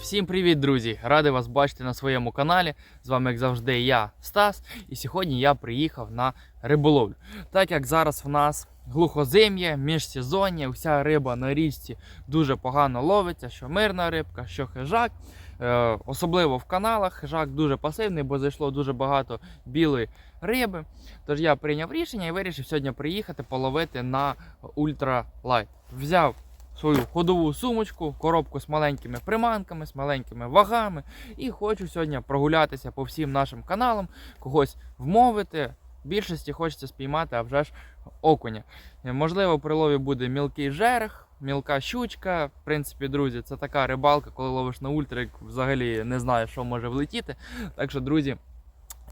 Всім привіт, друзі! Радий вас бачити на своєму каналі. З вами, як завжди, я Стас. І сьогодні я приїхав на риболовлю. Так як зараз в нас глухозим'я, міжсезоння, вся риба на річці дуже погано ловиться, що мирна рибка, що хижак. Е, особливо в каналах хижак дуже пасивний, бо зайшло дуже багато білої риби. Тож я прийняв рішення і вирішив сьогодні приїхати половити на ультралайт. Взяв свою ходову сумочку, коробку з маленькими приманками, з маленькими вагами. І хочу сьогодні прогулятися по всім нашим каналам, когось вмовити. Більшості хочеться спіймати, а вже ж окуня. Е, Можливо, при лові буде мілкий жерех, мілка щучка. В принципі, друзі, це така рибалка, коли ловиш на ультрик, взагалі не знаєш, що може влетіти. Так що, друзі,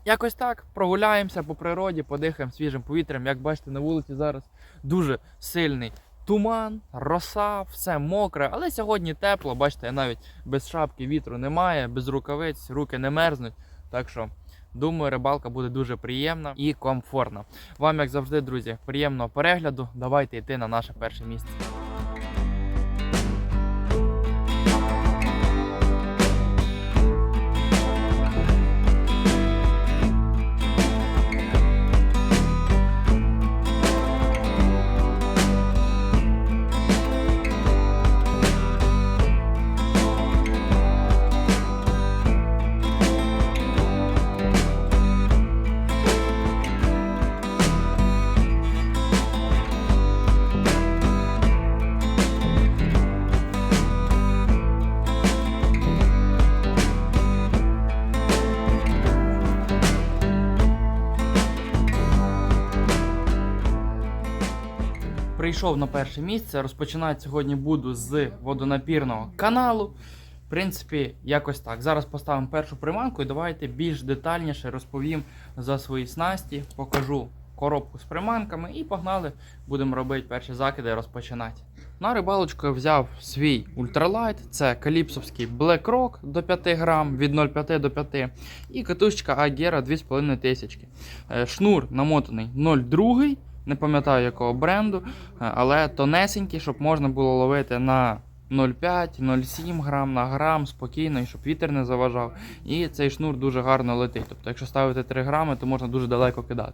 якось так прогуляємося по природі, подихаємо свіжим повітрям. Як бачите, на вулиці зараз дуже сильний туман, роса, все мокре, але сьогодні тепло. Бачите, навіть без шапки вітру немає, без рукавиць, руки не мерзнуть. Так що. Думаю, рибалка буде дуже приємна і комфортна. Вам, як завжди, друзі, приємного перегляду. Давайте йти на наше перше місце. Прийшов на перше місце. Розпочинати сьогодні буду з водонапірного каналу. В принципі, якось так. Зараз поставимо першу приманку і давайте більш детальніше розповім за свої снасті, покажу коробку з приманками і погнали. Будемо робити перші закиди, розпочинати. На рибалочку я взяв свій ультралайт, це каліпсовський Black Rock до 5 грам від 0,5 до 5 і катушечка Agera 2500. Е, Шнур намотаний 0,2. Не пам'ятаю якого бренду, е, але тонесенький, щоб можна було ловити на 0,5-0,7 грам на грам спокійно, і щоб вітер не заважав. І цей шнур дуже гарно летить. Тобто, якщо ставити 3 грами, то можна дуже далеко кидати.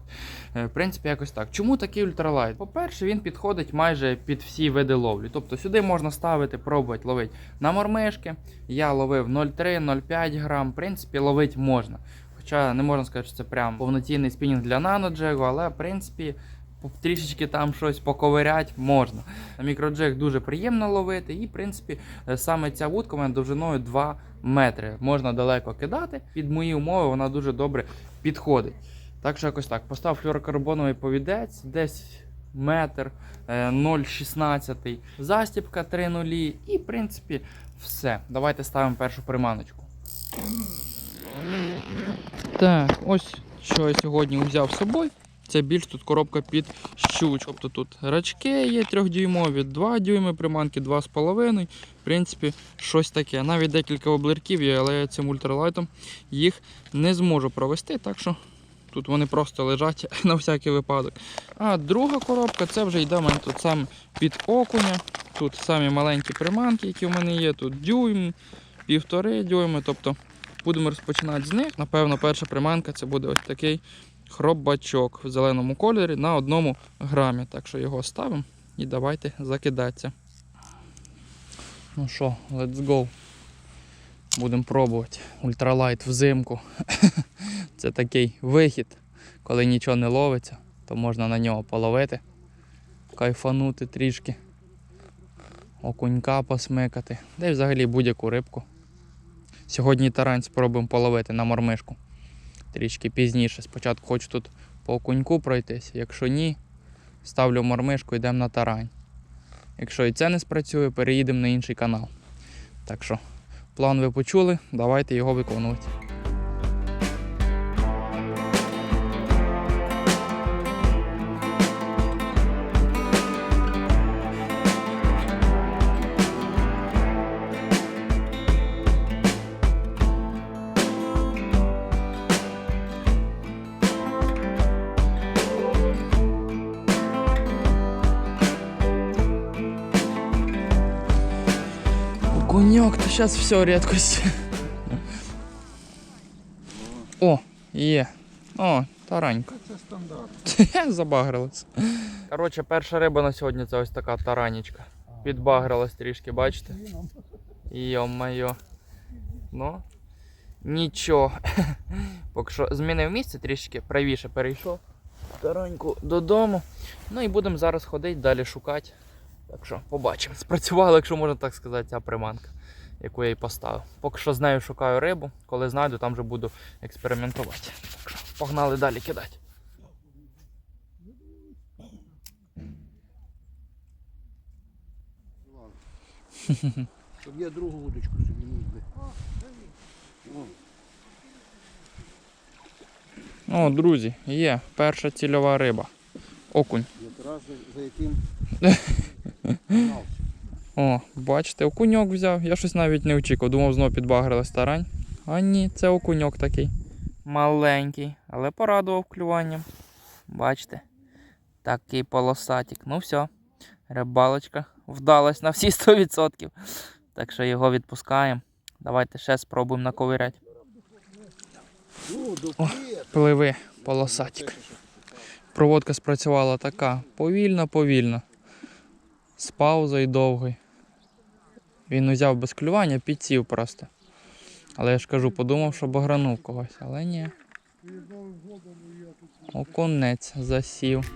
Е, В принципі, якось так. Чому такий ультралайт? По-перше, він підходить майже під всі види ловлі. Тобто сюди можна ставити, пробувати ловити на мормишки. Я ловив 0,3-0,5 грам. В принципі, ловити можна. Хоча не можна сказати, що це прям повноцінний спінінг для наноджегу, але в принципі. Трішечки там щось поковирять можна. На мікроджек дуже приємно ловити, і в принципі е, саме ця вудка мене довжиною 2 метри. Можна далеко кидати. Під мої умови вона дуже добре підходить. Так що якось так. Постав флюорокарбоновий повідець, десь метр е, 0,16, застіпка 3,0 і в принципі все. Давайте ставимо першу приманочку. Так, ось що я сьогодні взяв з собою. Це більш тут коробка під щучку. Тобто тут рачки є трьохдюймові, 2 дюйми приманки, 2,5. В принципі, щось таке. Навіть декілька облирків є, але я цим ультралайтом їх не зможу провести. Так що тут вони просто лежать на всякий випадок. А друга коробка це вже йде в мене тут саме під окуня. Тут самі маленькі приманки, які в мене є. Тут дюйм, півтори дюйми. Тобто будемо розпочинати з них. Напевно, перша приманка це буде ось такий хробачок в зеленому кольорі на одному грамі. Так що його ставимо і давайте закидатися. Ну що, let's go. Будемо пробувати. Ультралайт взимку. Це такий вихід, коли нічого не ловиться, то можна на нього половити, кайфанути трішки, окунька посмикати, де взагалі будь-яку рибку. Сьогодні тарань спробуємо половити на мормишку трішки пізніше. Спочатку хочу тут по окуньку пройтись. Якщо ні, ставлю мормишку, йдемо на тарань. Якщо і це не спрацює, переїдемо на інший канал. Так що, план ви почули, давайте його виконувати. Окуньок, то зараз все рідкость. О, є. О, таранька. Це стандарт. Забагрилась. Коротше, перша риба на сьогодні це ось така таранічка. Підбагрилась трішки, бачите? Йо-моє. Ну, нічого. Поки що змінив місце трішки правіше перейшов. Тараньку додому. Ну і будемо зараз ходити, далі шукати. Так що побачимо. Спрацювала, якщо можна так сказати, ця приманка, яку я їй поставив. Поки що з нею шукаю рибу, коли знайду, там вже буду експериментувати. Так що погнали далі кидати. Щоб я другу удочку собі міг би. О, О, друзі, є перша цільова риба. Окунь. якраз за, за яким. О, бачите, окуньок взяв. Я щось навіть не очікував. Думав, знову підбагрилась тарань. А ні, це окуньок такий. Маленький, але порадував клюванням. Бачите? Такий полосатик. Ну все, рибалочка вдалась на всі 100%. Так що його відпускаємо. Давайте ще спробуємо наковиряти. О. Пливи, полосатик. Проводка спрацювала така повільно-повільно. З паузою довгою. Він узяв без клювання, підсів просто. Але я ж кажу, подумав, що багранув когось, але ні. Окунець засів.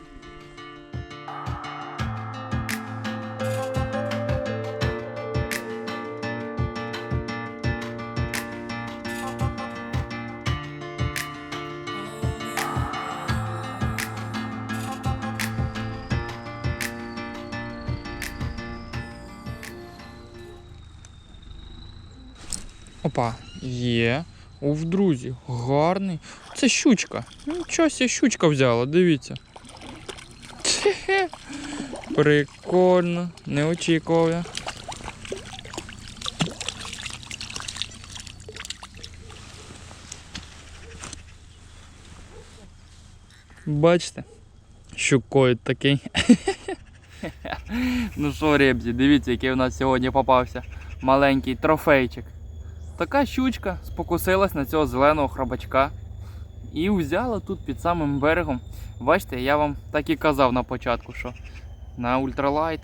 Опа, є. Ув, друзі, гарний. Це щучка. Нічого ся щучка взяла, дивіться. Хе-хе. Прикольно, не очікував. Бачите? Щукоїд такий. ну що, ребзі, дивіться, який у нас сьогодні попався маленький трофейчик. Така щучка спокусилась на цього зеленого хробачка і взяла тут під самим берегом. Бачите, я вам так і казав на початку, що на ультралайт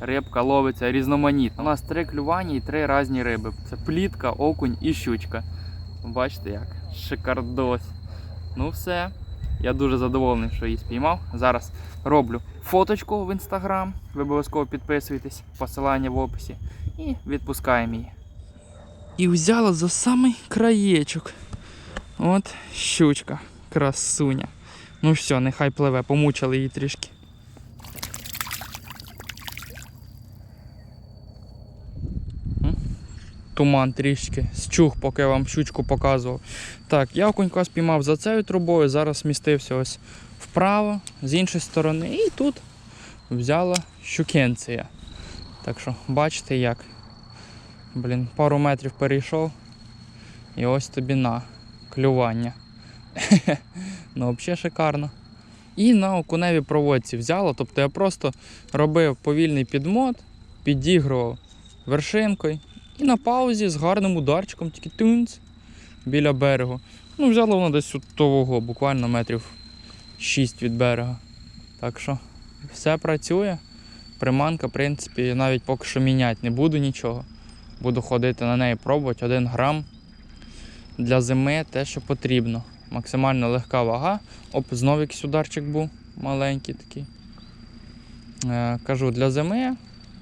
рибка ловиться різноманітно. У нас три клювання і три різні риби. Це плітка, окунь і щучка. Бачите як? Шикардос. Ну все. Я дуже задоволений, що її спіймав. Зараз роблю фоточку в інстаграм. Ви обов'язково підписуйтесь, посилання в описі. І відпускаємо її. І взяла за самий краєчок. От щучка, красуня. Ну все, нехай пливе, помучили її трішки. Туман трішки, зчух, поки я вам щучку показував. Так, я окунька спіймав за цією трубою, зараз смістився ось вправо, з іншої сторони, і тут взяла щукенція. Так що, бачите як. Блін, пару метрів перейшов. І ось тобі на клювання. ну, взагалі шикарно. І на окуневій проводці взяло. Тобто я просто робив повільний підмот, підігрував вершинкою. І на паузі з гарним ударчиком, тільки тюнц біля берегу. Ну, взяло воно десь от того, буквально метрів 6 від берега. Так що все працює. Приманка, в принципі, навіть поки що міняти не буду нічого. Буду ходити на неї пробувати 1 грам для зими те, що потрібно. Максимально легка вага. Оп, знову якийсь ударчик був маленький такий. Е, кажу, для зими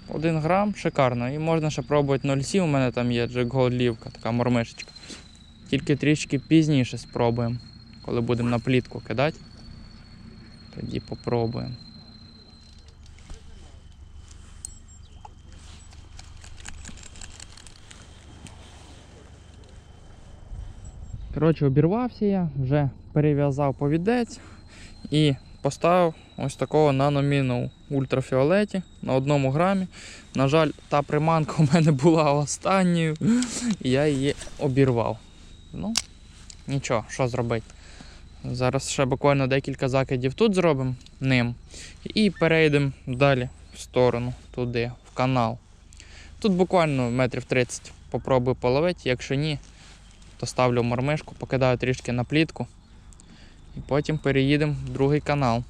1 грам шикарно. І можна ще пробувати 0,7. У мене там є джекголівка, така мормишечка. Тільки трішки пізніше спробуємо, коли будемо на плітку кидати. Тоді попробуємо. Коротше, обірвався я, вже перев'язав повідець і поставив ось такого наноміну в ультрафіолеті на одному грамі. На жаль, та приманка у мене була останньою, і я її обірвав. Ну, нічого, що зробити. Зараз ще буквально декілька закидів тут зробимо ним. І перейдемо далі в сторону, туди, в канал. Тут буквально метрів 30 попробую половити, якщо ні, то ставлю мормишку, покидаю трішки на плітку і потім переїдемо в другий канал.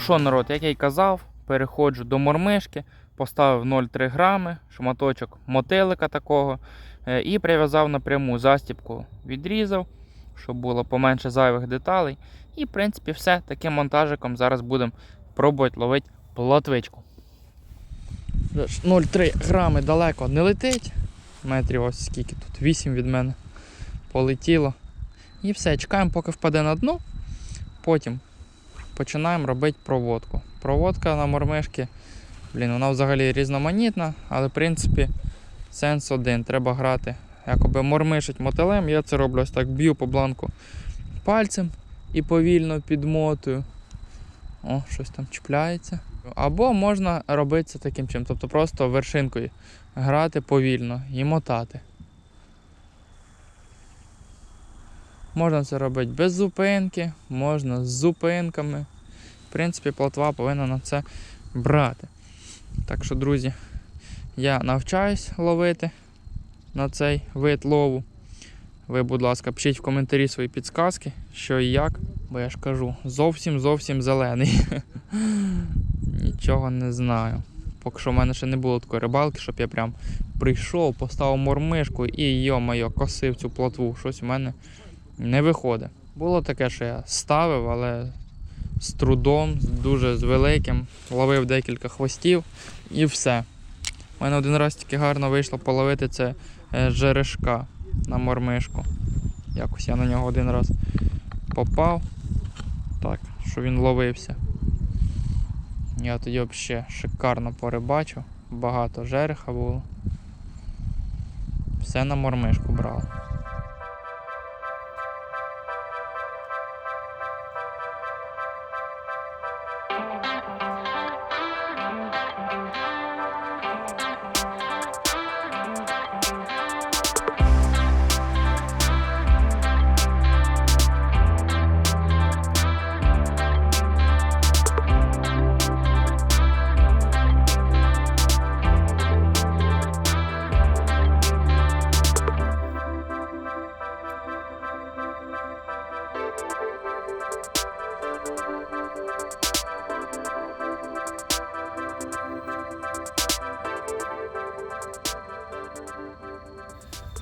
Що, народ, як я й казав, переходжу до мормишки, поставив 0,3 грами, шматочок мотилика такого е, і прив'язав напряму застіпку, відрізав, щоб було поменше зайвих деталей. І, в принципі, все. Таким монтажиком зараз будемо пробувати ловити плотвичку. 0,3 грами далеко не летить. Метрів ось скільки тут, 8 від мене полетіло. І все, чекаємо, поки впаде на дно. Потім починаємо робити проводку. Проводка на мормишки, блін, вона взагалі різноманітна, але в принципі сенс один. Треба грати, якоби мормишить мотилем. Я це роблю ось так, б'ю по бланку пальцем і повільно підмотую. О, щось там чіпляється. Або можна робити це таким чином, тобто просто вершинкою грати повільно і мотати. Можна це робити без зупинки, можна з зупинками. В принципі, плотва повинна на це брати. Так що, друзі, я навчаюсь ловити на цей вид лову. Ви, будь ласка, пишіть в коментарі свої підсказки, що і як, бо я ж кажу, зовсім зовсім зелений. Нічого не знаю. Поки що в мене ще не було такої рибалки, щоб я прям прийшов, поставив мормишку і йо-моє, косив цю плотву. Щось у мене не виходить. Було таке, що я ставив, але з трудом, дуже з великим, ловив декілька хвостів і все. У мене один раз тільки гарно вийшло половити це е, жерешка на мормишку. Якось я на нього один раз попав. Так, що він ловився. Я тоді взагалі шикарно порибачив, багато жереха було. Все на мормишку брав.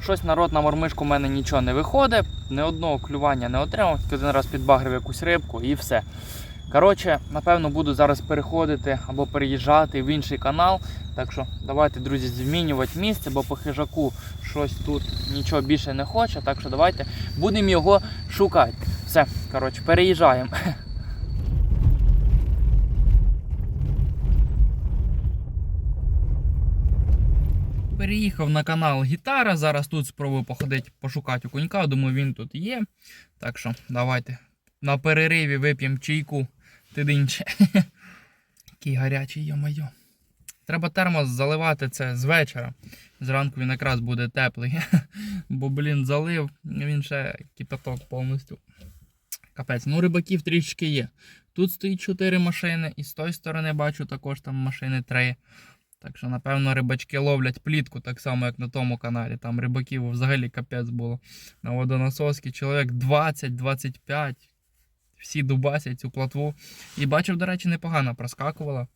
Щось народ на мормишку в мене нічого не виходить, ні одного клювання не отримав, тільки один раз підбагрив якусь рибку і все. Коротше, напевно, буду зараз переходити або переїжджати в інший канал. Так що давайте, друзі, змінювати місце, бо по хижаку щось тут нічого більше не хоче. Так що давайте будемо його шукати. Все, коротше, переїжджаємо. Переїхав на канал Гітара. Зараз тут спробую походити, пошукати окунька. Думаю, він тут є. Так що давайте на перериві вип'ємо чайку. Тидинче. Який гарячий, йо-моє. Треба термос заливати це з вечора. Зранку він якраз буде теплий. Бо, блін, залив, він ще кипяток повністю. Капець. Ну, рибаків трішки є. Тут стоїть 4 машини, і з тої сторони бачу також там машини 3. Так що, напевно, рибачки ловлять плітку, так само, як на тому каналі. Там рибаків взагалі капець було. На водонасоски чоловік 20-25. Всі дубасять цю платву. І бачив, до речі, непогано проскакувала.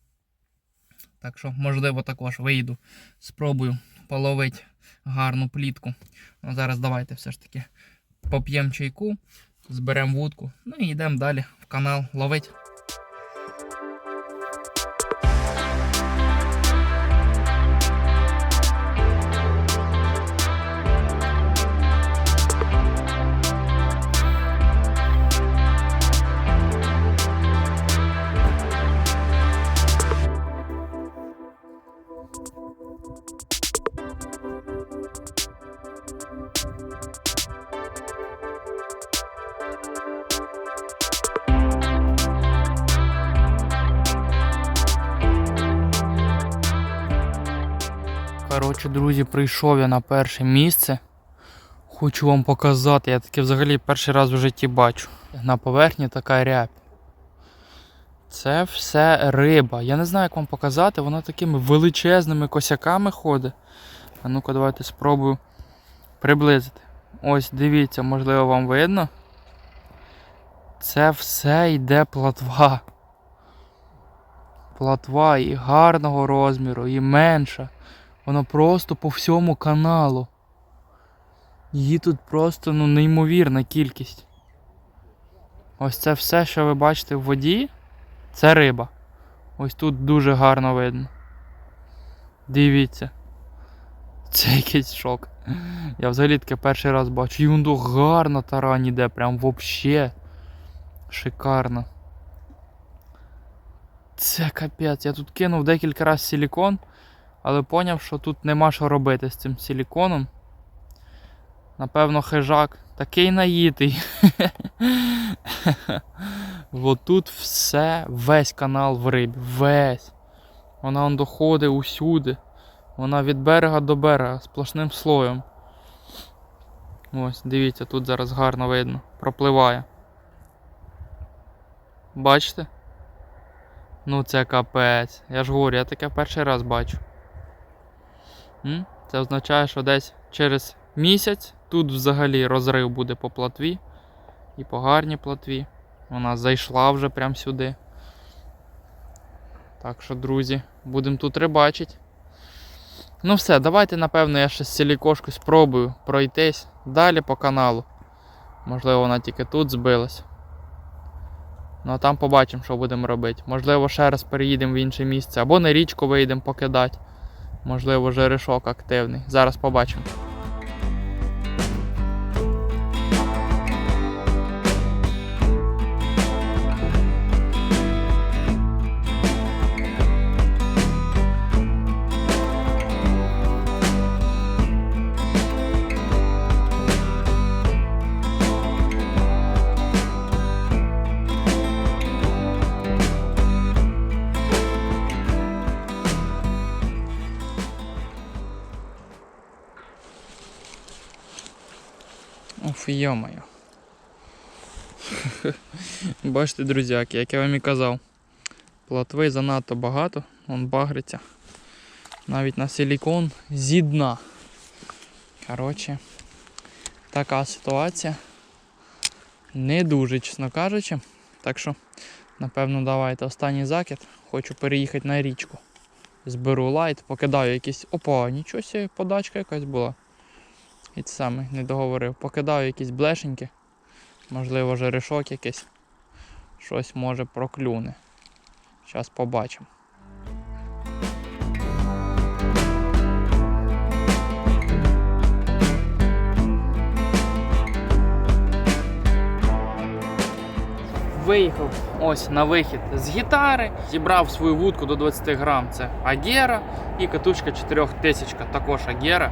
Так що, можливо, також вийду. Спробую половити гарну плітку. Ну, зараз давайте все ж таки поп'ємо чайку, зберемо вудку. Ну і йдемо далі в канал ловить. Друзі, прийшов я на перше місце. Хочу вам показати, я таке взагалі перший раз в житті бачу. На поверхні така рябь. Це все риба. Я не знаю, як вам показати, вона такими величезними косяками ходить. А ну-ка, давайте спробую приблизити. Ось дивіться, можливо, вам видно. Це все йде платва. Платва і гарного розміру, і менша. Воно просто по всьому каналу. Її тут просто ну, неймовірна кількість. Ось це все, що ви бачите в воді, це риба. Ось тут дуже гарно видно. Дивіться. Це якийсь шок. Я взагалі таке перший раз бачу. І воно гарно тарань іде, прям вообще. Шикарно. Це капець. Я тут кинув декілька разів силікон, але поняв, що тут нема що робити з цим силіконом. Напевно, хижак такий наїтий. Бо тут все, весь канал в рибі. Весь. Вона он доходить усюди. Вона від берега до берега сплошним слоєм. Ось, дивіться, тут зараз гарно видно. Пропливає. Бачите? Ну це капець. Я ж говорю, я таке перший раз бачу. Це означає, що десь через місяць тут взагалі розрив буде по платві. І по гарній платві. Вона зайшла вже прямо сюди. Так що, друзі, будемо тут рибачити. Ну все, давайте, напевно, я ще з сілікошку спробую пройтись далі по каналу. Можливо, вона тільки тут збилась. Ну а там побачимо, що будемо робити. Можливо, ще раз переїдемо в інше місце. Або на річку вийдемо покидати. Можливо, жерешок активний. Зараз побачимо. Йо-моє. Бачите, друзяки, як я вам і казав, плотви занадто багато, он багриться. Навіть на силікон зі дна. Коротше, така ситуація. Не дуже, чесно кажучи. Так що, напевно, давайте останній закид. Хочу переїхати на річку. Зберу лайт, покидаю якісь. Опа, нічого подачка якась була. І це саме не договорив. Покидаю якісь блешеньки. Можливо, жерешок якийсь. Щось може проклюне. Зараз побачимо. Виїхав ось на вихід з гітари, зібрав свою вудку до 20 грам. Це Агера і катушка 4000, також Агера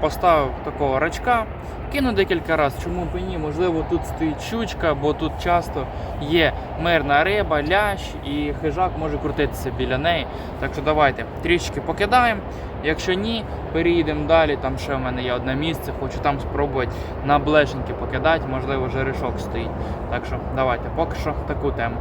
поставив такого рачка, кину декілька разів, чому б і ні, можливо, тут стоїть щучка, бо тут часто є мирна риба, лящ і хижак може крутитися біля неї. Так що давайте трішки покидаємо. Якщо ні, переїдемо далі. Там ще в мене є одне місце, хочу там спробувати на блешеньки покидати, можливо, жерешок стоїть. Так що давайте, поки що таку тему.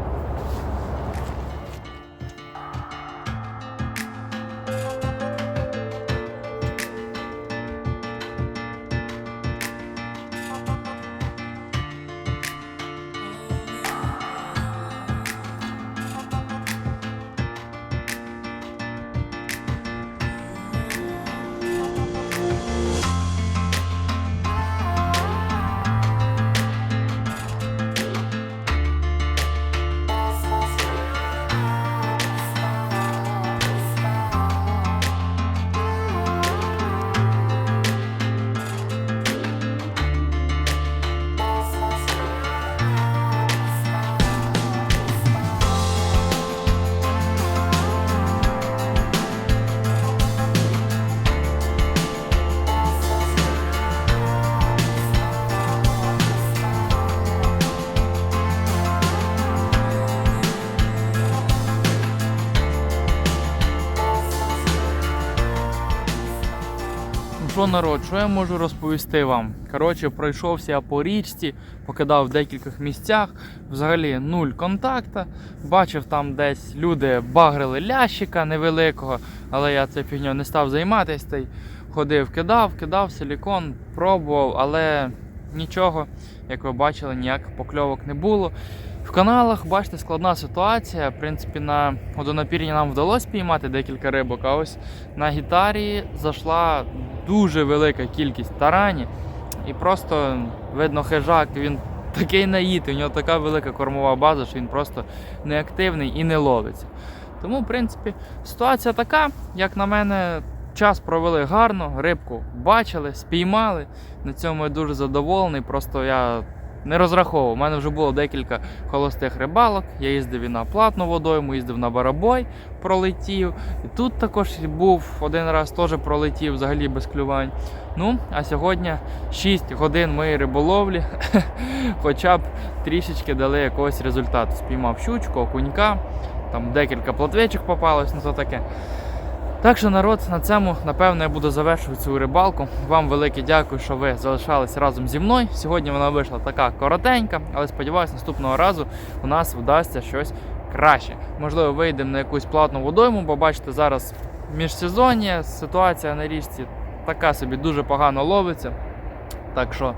Що народ, що я можу розповісти вам? Коротше, пройшовся я по річці, покидав в декількох місцях, взагалі нуль контакта. Бачив там десь люди багрили лящика невеликого, але я цією фігньою не став займатися. Та й ходив, кидав, кидав силікон, пробував, але нічого, як ви бачили, ніяких покльовок не було. В каналах, бачите, складна ситуація. В принципі, на водонапірні нам вдалося піймати декілька рибок, а ось на гітарі зайшла дуже велика кількість тарані. І просто видно, хижак, він такий наїтий, у нього така велика кормова база, що він просто неактивний і не ловиться. Тому, в принципі, ситуація така, як на мене, час провели гарно, рибку бачили, спіймали. На цьому я дуже задоволений. Просто я не розраховував. У мене вже було декілька холостих рибалок. Я їздив і на платну водойму, їздив на барабой, пролетів. І тут також був один раз теж пролетів взагалі без клювань. Ну, а сьогодні 6 годин моєї риболовлі, хоча б трішечки дали якогось результату. Спіймав щучку, окунька, там декілька плотвечок попалось, ну то таке. Так що народ, на цьому напевно я буду завершувати цю рибалку. Вам велике дякую, що ви залишались разом зі мною. Сьогодні вона вийшла така коротенька, але сподіваюся, наступного разу у нас вдасться щось краще. Можливо, вийдемо на якусь платну водойму, бо бачите, зараз міжсезоння, ситуація на річці така собі дуже погано ловиться. Так що,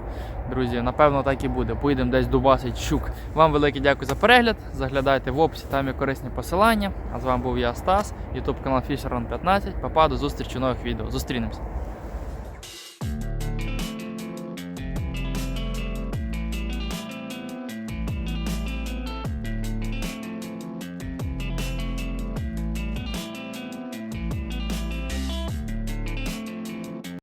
друзі, напевно, так і буде. Поїдемо десь дубасить щук. Вам велике дякую за перегляд. Заглядайте в описі, там є корисні посилання. А з вами був я Стас, YouTube канал Fisherman 15. Папа, до зустрічі в нових відео. Зустрінемось.